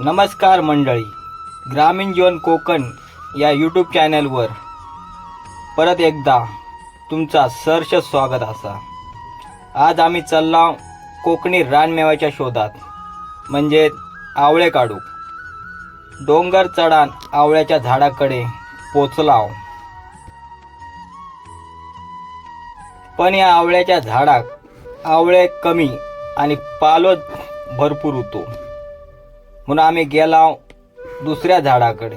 नमस्कार मंडळी. ग्रामीण जीवन कोकण या यूट्यूब चॅनलवर परत एकदा तुमचा सहर्ष स्वागत असा. आज आम्ही चालला कोकणी रानमेव्याच्या शोधात म्हणजे आवळे काढू डोंगर चढान आवळ्याच्या झाडाकडे पोचलाव पण या आवळ्याच्या झाडाक आवळे कमी आणि पालो भरपूर होतो. म्हणून आम्ही गेला दुसऱ्या झाडाकडे.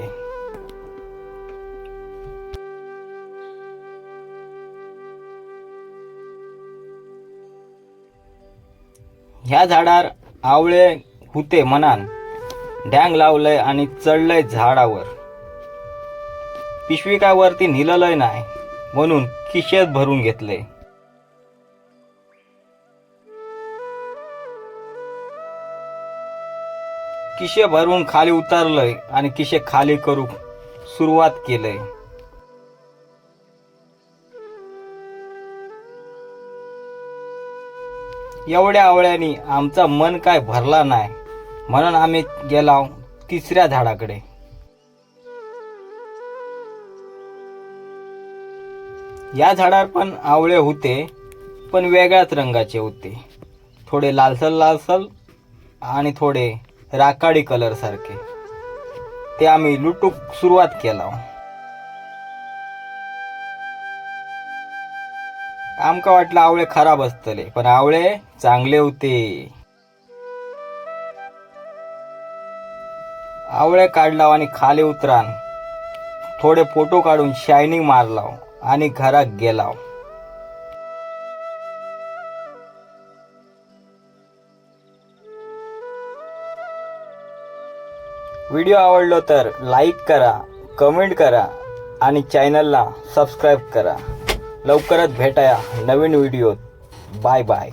ह्या झाडार आवळे होते मनान डॅंग लावलंय आणि चढलंय झाडावर. पिशवी काय वरती निललंय नाही म्हणून खिशेत भरून घेतलंय. किशे भरून खाली उतारलंय आणि किशे खाली करू सुरुवात केलंय. एवढ्या आवळ्याने आमचा मन काय भरला नाही. म्हणून आम्ही गेला तिसऱ्या झाडाकडे. या झाडावर पण आवळे होते पण वेगळ्याच रंगाचे होते. थोडे लालसल लालसल आणि थोडे राखाडी कलर सारखे. ते आम्ही लुटूक सुरुवात केला. आमका वाटलं आवळे खराब असतले पण आवळे चांगले होते. आवळे काढलाव आणि खाली उतरान थोडे फोटो काढून शायनिंग मारलाव आणि घरात गेलाव. व्हिडिओ आवडलो तर लाईक करा कमेंट करा आणि चॅनलला सबस्क्राईब करा. लवकरच भेटाया नवीन व्हिडिओत. Bye bye.